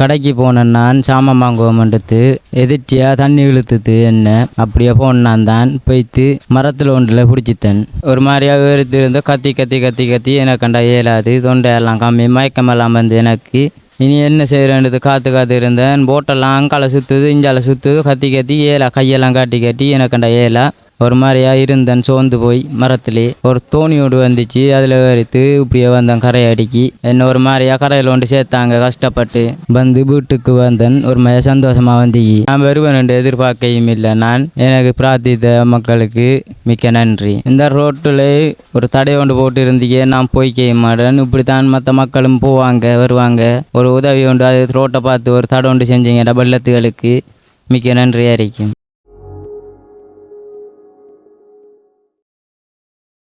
கடைக்கு போனேன் நான் சாமான் வாங்குவோம்ன்றது எதிர்ச்சியாக தண்ணி இழுத்துது என்ன அப்படியே போனான் தான் போய்த்து மரத்தில் ஒன்றில் பிடிச்சித்தேன் ஒரு மாதிரியாக எடுத்து இருந்தோ கத்தி கத்தி கத்தி கத்தி எனக்கு கண்டா இயலாது தொண்டையெல்லாம் கம்மி மயக்கமெல்லாம் வந்து எனக்கு. இனி என்ன செய்கிறேன்றது காற்று காத்து இருந்தேன். போட்டெல்லாம் அங்கால சுற்றுது இஞ்சால சுற்றுது கத்தி கத்தி ஏலா கையெல்லாம் காட்டி காட்டி எனக்கு கண்டா ஏலா. ஒரு மாதிரியா இருந்தேன் சோர்ந்து போய் மரத்திலே. ஒரு தோணியோடு வந்துச்சு அதில் ஏறித்து இப்படியே வந்தேன் கரை அடிக்கி. என்ன ஒரு மாதிரியா கரையில் கொண்டு சேர்த்தாங்க கஷ்டப்பட்டு. வந்து வீட்டுக்கு வந்தேன் ஒரு மாதிரி சந்தோஷமாக வந்து நான் வருவேன் என்று எதிர்பார்க்கையும் இல்லை நான். எனக்கு பிரார்த்தித்த மக்களுக்கு மிக்க நன்றி. இந்த ரோட்டில் ஒரு தடை கொண்டு போட்டு இருந்தீங்க நான் போய்க்க மாட்டேன். இப்படி தான் மற்ற மக்களும் போவாங்க வருவாங்க. ஒரு உதவி உண்டு அது ரோட்டை பார்த்து ஒரு தடை ஒன்று செஞ்சீங்க வெள்ளத்துகளுக்கு மிக்க நன்றி அறிக்கும்